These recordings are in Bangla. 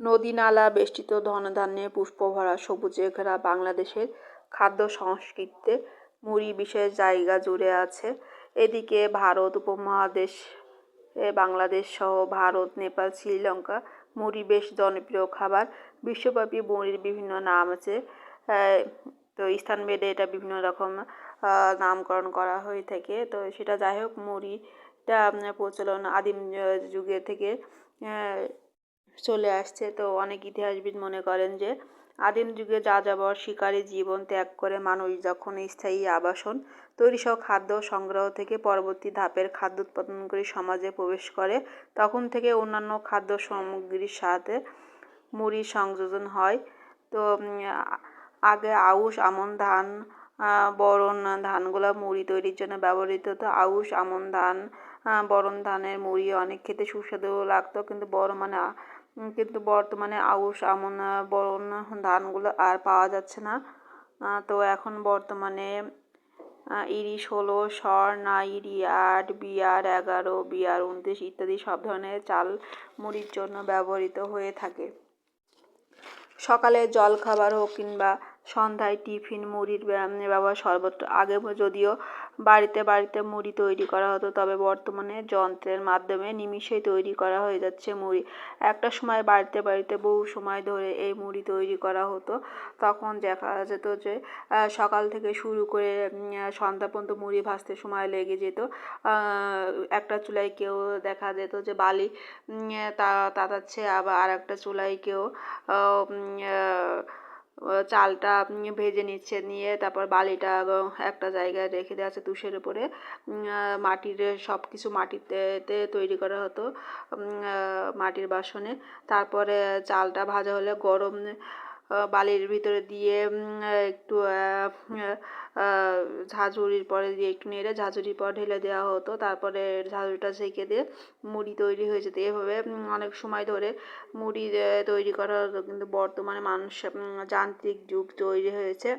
নদী নালা বেষ্টিত ধনধান্যে পুষ্পভরা সবুজে ঘেরা বাংলাদেশের খাদ্য সংস্কৃতিতে মুড়ি বিশেষ জায়গা জুড়ে আছে। এদিকে ভারত উপমহাদেশ বাংলাদেশ সহ ভারত, নেপাল, শ্রীলঙ্কা মুড়ি বেশ জনপ্রিয় খাবার। বিশ্বব্যাপী মুড়ির বিভিন্ন নাম আছে। তো স্থানভেদে এটা বিভিন্ন রকম নামকরণ করা হয়ে থাকে। তো সেটা যাই হোক, মুড়িটা প্রচলন আদিম যুগে থেকে চলে আসছে। তো অনেক ইতিহাসবিদ মনে করেন যে, আদিম যুগে যাযাবর শিকারী জীবন ত্যাগ করে মানুষ যখন স্থায়ী আবাসন তৈরি সহ খাদ্য সংগ্রহ থেকে পরবর্তী ধাপের খাদ্য উৎপাদনকারী সমাজে প্রবেশ করে, তখন থেকে অন্যান্য খাদ্য সামগ্রীর সাথে মুড়ির সংযোজন হয়। তো আগে আউশ, আমন ধান বরণ ধানগুলো মুড়ি তৈরির জন্য ব্যবহৃত হতো। আউশ, আমন ধান বরণ ধানের মুড়ি অনেক খেতে সুস্বাদু লাগতো, কিন্তু বড় মানে কিন্তু বর্তমানে আউশ, আমন বরণ ধানগুলো আর পাওয়া যাচ্ছে না। তো এখন বর্তমানে ইরি ষোলো স্বর্ণা, ইরি আট, বিয়ার এগারো, বিয়ার উনত্রিশ ইত্যাদি সব ধরনের চাল মুড়ির জন্য ব্যবহৃত হয়ে থাকে। সকালে জলখাবার হোক কিংবা সন্ধ্যায় টিফিন মুড়ির ব্যবহার সর্বত্র। আগে যদিও বাড়িতে বাড়িতে মুড়ি তৈরি করা হতো, তবে বর্তমানে যন্ত্রের মাধ্যমে নিমিষেই তৈরি করা হয়ে যাচ্ছে মুড়ি। একটা সময় বাড়িতে বাড়িতে বহু সময় ধরে এই মুড়ি তৈরি করা হতো, তখন দেখা যেত যে সকাল থেকে শুরু করে সন্ধ্যা পর্যন্ত মুড়ি ভাজতে সময় লেগে যেত। একটা চুলায় কেউ দেখা যেত যে, বালি তা, তাতাচ্ছে, আবার আর একটা চুলায় কেউ চালটা ভেজে নিচ্ছে, নিয়ে তারপর বালিটা একটা জায়গায় রেখে দেওয়া আছে তুষের উপরে। মাটির সব কিছু মাটিতে তৈরি করা হতো মাটির বাসনে। তারপরে চালটা ভাজা হলে গরম বালির ভিতরে দিয়ে একটু ঝাঁঝুরির পরে দিয়ে একটু নেড়ে ঝাঁঝুরির পর ঢেলে দেওয়া হতো। তারপরে ঝাঁঝুরিটা সেঁকে দিয়ে মুড়ি তৈরি হয়ে যেত। এভাবে অনেক সময় ধরে মুড়ি তৈরি করা হতো কিন্তু বর্তমানে মানুষ যান্ত্রিক যুগ তৈরি হয়েছে।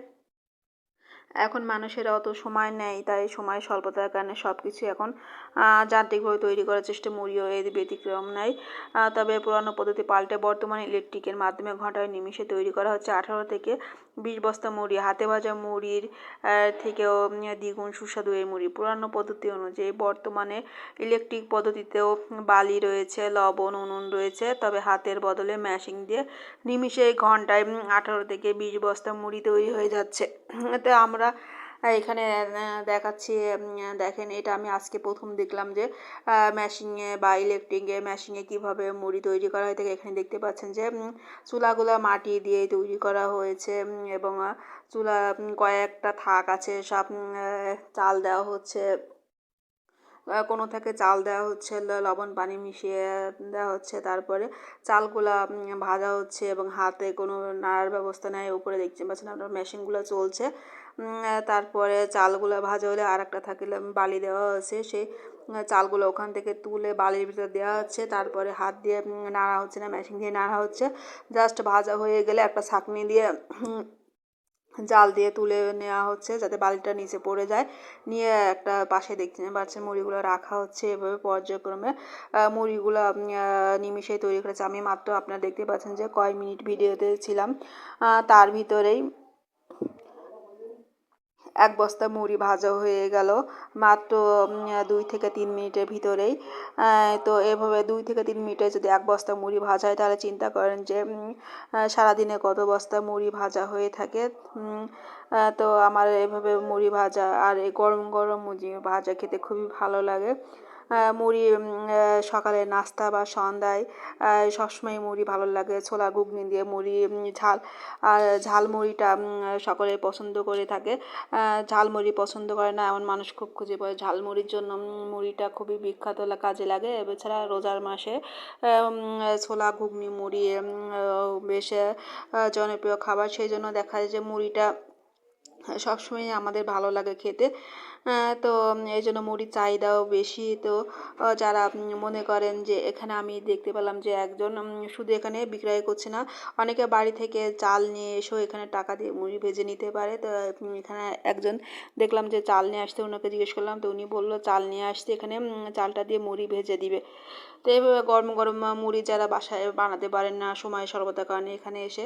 এখন মানুষের অত সময় নেই, তাই সময় স্বল্পতার কারণে সব কিছু এখন যান্ত্রিকভাবে তৈরি করার চেষ্টা মুড়িও এর ব্যতিক্রম নেই। তবে পুরানো পদ্ধতি পাল্টে বর্তমানে ইলেকট্রিকের মাধ্যমে ঘন্টায় নিমিষে তৈরি করা হচ্ছে আঠারো থেকে বিশ বস্তা মুড়ি, হাতে ভাজা মুড়ির থেকেও দ্বিগুণ সুস্বাদু এই মুড়ি। পুরানো পদ্ধতি অনুযায়ী বর্তমানে ইলেকট্রিক পদ্ধতিতেও বালি রয়েছে, লবণ, উনুন রয়েছে, তবে হাতের বদলে ম্যাশিং দিয়ে নিমিষে ঘন্টায় আঠারো থেকে বিশ বস্তা মুড়ি তৈরি হয়ে যাচ্ছে। এতে আমরা এখানে দেখাচ্ছি দেখেন এটা আমি আজকে প্রথম দেখলাম যে মেশিনে বা ইলেকট্রিকে মেশিনে কীভাবে মুড়ি তৈরি করা হয়। থাকে এখানে দেখতে পাচ্ছেন যে চুলাগুলো মাটি দিয়ে তৈরি করা হয়েছে এবং চুলা কয়েকটা থাক আছে, সব চাল দেওয়া হচ্ছে। কোনো থেকে চাল দেওয়া হচ্ছে লবণ, পানি মিশিয়ে দেওয়া হচ্ছে, তারপরে চালগুলা ভাজা হচ্ছে এবং হাতে কোনো নাড়ার ব্যবস্থা নেই, উপরে দেখতে পাচ্ছেন আপনার মেশিনগুলো চলছে। তারপরে চালগুলো ভাজা হলে আর একটা থাকে বালি দেওয়া আছে। সেই চালগুলো ওখান থেকে তুলে বালির ভিতরে দেওয়া হচ্ছে। তারপরে হাত দিয়ে নাড়া হচ্ছে না, মেশিন দিয়ে নাড়া হচ্ছে। জাস্ট ভাজা হয়ে গেলে একটা ছাঁকনি দিয়ে জাল দিয়ে তুলে নেওয়া হচ্ছে যাতে বালিটা নিচে পড়ে যায়। নিয়ে একটা পাশে দেখতে পাচ্ছেন মুড়িগুলো রাখা হচ্ছে এভাবে পর্যায়ক্রমে। মুড়িগুলো নিমিষেই তৈরি করেছে। আমি মাত্র আপনারা দেখতে পাচ্ছেন যে কয় মিনিট ভিডিওতে ছিলাম। তার ভিতরেই এক বস্তা মুড়ি ভাজা হয়ে গেল। মাত্র দুই থেকে তিন মিনিটের ভিতরেই। তো এভাবে দুই থেকে তিন মিনিটে যদি এক বস্তা মুড়ি ভাজা হয়, তাহলে চিন্তা করেন যে সারাদিনে কত বস্তা মুড়ি ভাজা হয়ে থাকে। তো আমার এভাবে মুড়ি ভাজা আর এই গরম গরম মুড়ি ভাজা খেতে খুবই ভালো লাগে। মুড়ি সকালে নাস্তা বা সন্ধ্যায় সবসময় মুড়ি ভালো লাগে। ছোলা, ঘুগনি দিয়ে মুড়ি ঝাল, আর ঝাল মুড়িটা সকলে পছন্দ করে থাকে। ঝালমুড়ি পছন্দ করে না, এমন মানুষ খুব খুঁজে পায়। ঝালমুড়ির জন্য মুড়িটা খুবই বিখ্যাত কাজে লাগে। এছাড়া রোজার মাসে ছোলা, ঘুগনি, মুড়ি বেশ জনপ্রিয় খাবার। সেই জন্য দেখা যায় যে মুড়িটা সবসময় আমাদের ভালো লাগে খেতে। তো এই জন্য মুড়ির চাহিদাও বেশি। তো যারা মনে করেন যে এখানে আমি দেখতে পেলাম যে একজন শুধু এখানে বিক্রয় করছে না, অনেকে বাড়ি থেকে চাল নিয়ে এসেও এখানে টাকা দিয়ে মুড়ি ভেজে নিতে পারে। তো এখানে একজন দেখলাম যে চাল নিয়ে আসতে ওনাকে জিজ্ঞেস করলাম, তো উনি বলল, চাল নিয়ে আসতে এখানে চালটা দিয়ে মুড়ি ভেজে দিবে। তো এইভাবে গরম গরম মুড়ি যারা বাসায় বানাতে পারেন না, সময় সর্বদা কারণে এখানে এসে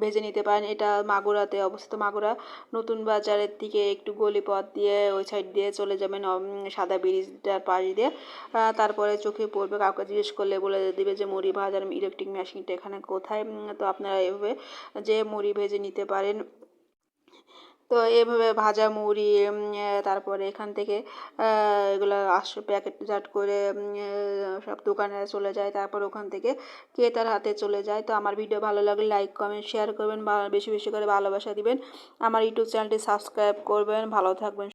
ভেজে নিতে পারেন। এটা মাগুরাতে অবস্থিত মাগুরা। নতুন বাজারের দিকে একটু গলি পথ দিয়ে ওই সাইড দিয়ে চলে যাবেন সাদা ব্রিজটার পাশ দিয়ে। তারপরে চোখে পড়বে, কাউকে জিজ্ঞেস করলে বলে দিবে যে, মুড়ি ভাজার ইলেকট্রিক মেশিনটা এখানে কোথায়? তো আপনারা এভাবে যে মুড়ি ভেজে নিতে পারেন। তো এভাবে ভাজা মুড়ি তারপরে এখান থেকে এগুলো আস প্যাকেটজাত করে সব দোকানে চলে যায়। তারপর ওখান থেকে ক্রেতার হাতে চলে যায়। তো আমার ভিডিও ভালো লাগলে লাইক কমেন্ট শেয়ার করবেন। বেশি বেশি করে ভালোবাসা দিবেন। আমার ইউটিউব চ্যানেলটি সাবস্ক্রাইব করবেন। ভালো থাকবেন।